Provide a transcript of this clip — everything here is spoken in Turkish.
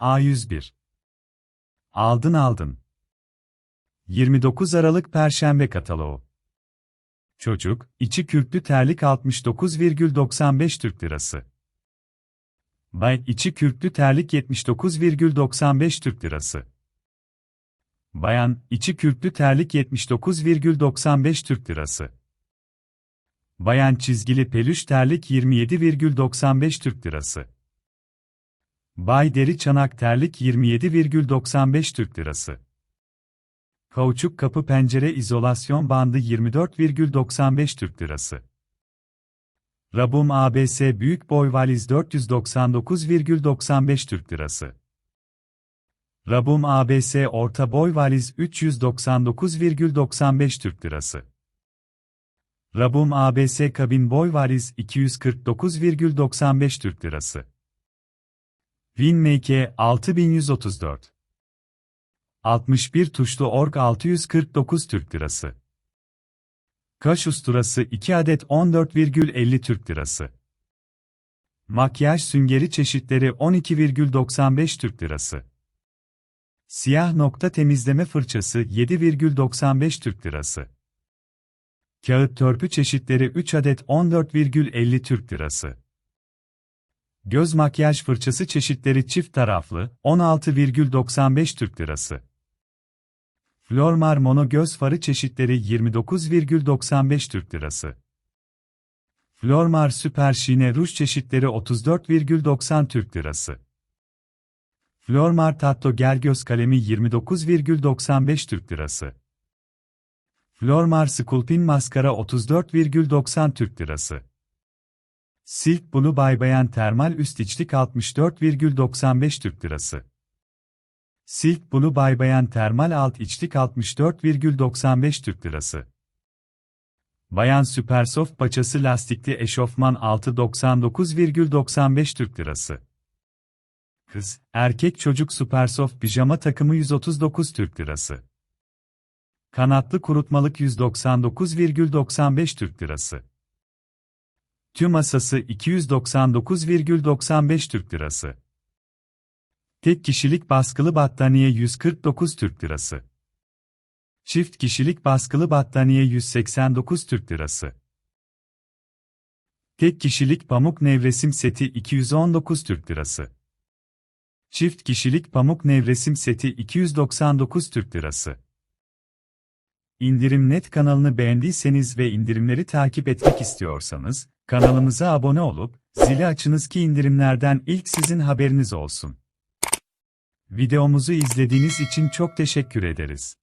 A101 Aldın aldın. 29 Aralık Perşembe kataloğu. Çocuk, içi kürklü terlik 69,95 Türk Lirası. Bay, içi kürklü terlik 79,95 Türk Lirası. Bayan, içi kürklü terlik 79,95 Türk Lirası. Bayan çizgili peluş terlik 27,95 Türk Lirası. Bay deri çanak terlik 27,95 Türk Lirası. Kauçuk kapı pencere izolasyon bandı 24,95 Türk Lirası. Rabum ABS büyük boy valiz 499,95 Türk Lirası. Rabum ABS orta boy valiz 399,95 Türk Lirası. Rabum ABS kabin boy valiz 249,95 Türk Lirası. Winmake 6134 61 tuşlu org 649 Türk Lirası. Kaş usturası 2 adet 14,50 Türk Lirası. Makyaj süngeri çeşitleri 12,95 Türk Lirası. Siyah nokta temizleme fırçası 7,95 Türk Lirası. Kağıt törpü çeşitleri 3 adet 14,50 Türk Lirası. Göz makyaj fırçası çeşitleri çift taraflı 16,95 Türk Lirası. Flormar mono göz farı çeşitleri 29,95 Türk Lirası. Flormar süper şine ruj çeşitleri 34,90 Türk Lirası. Flormar tatto gel göz kalemi 29,95 Türk Lirası. Flormar Sculpin maskara 34,90 Türk Lirası. Silk Blue Bay Bayan termal üst içlik 64,95 Türk Lirası. Silk Blue Bay Bayan termal alt içlik 64,95 Türk Lirası. Bayan Supersoft paçası lastikli eşofman 699,95 Türk Lirası. Kız, erkek çocuk Supersoft pijama takımı 139 Türk Lirası. Kanatlı kurutmalık 199,95 Türk Lirası. Tüm masası 299,95 Türk Lirası. Tek kişilik baskılı battaniye 149 Türk Lirası. Çift kişilik baskılı battaniye 189 Türk Lirası. Tek kişilik pamuk nevresim seti 219 Türk Lirası. Çift kişilik pamuk nevresim seti 299 Türk Lirası. İndirim Net kanalını beğendiyseniz ve indirimleri takip etmek istiyorsanız, kanalımıza abone olup, zili açınız ki indirimlerden ilk sizin haberiniz olsun. Videomuzu izlediğiniz için çok teşekkür ederiz.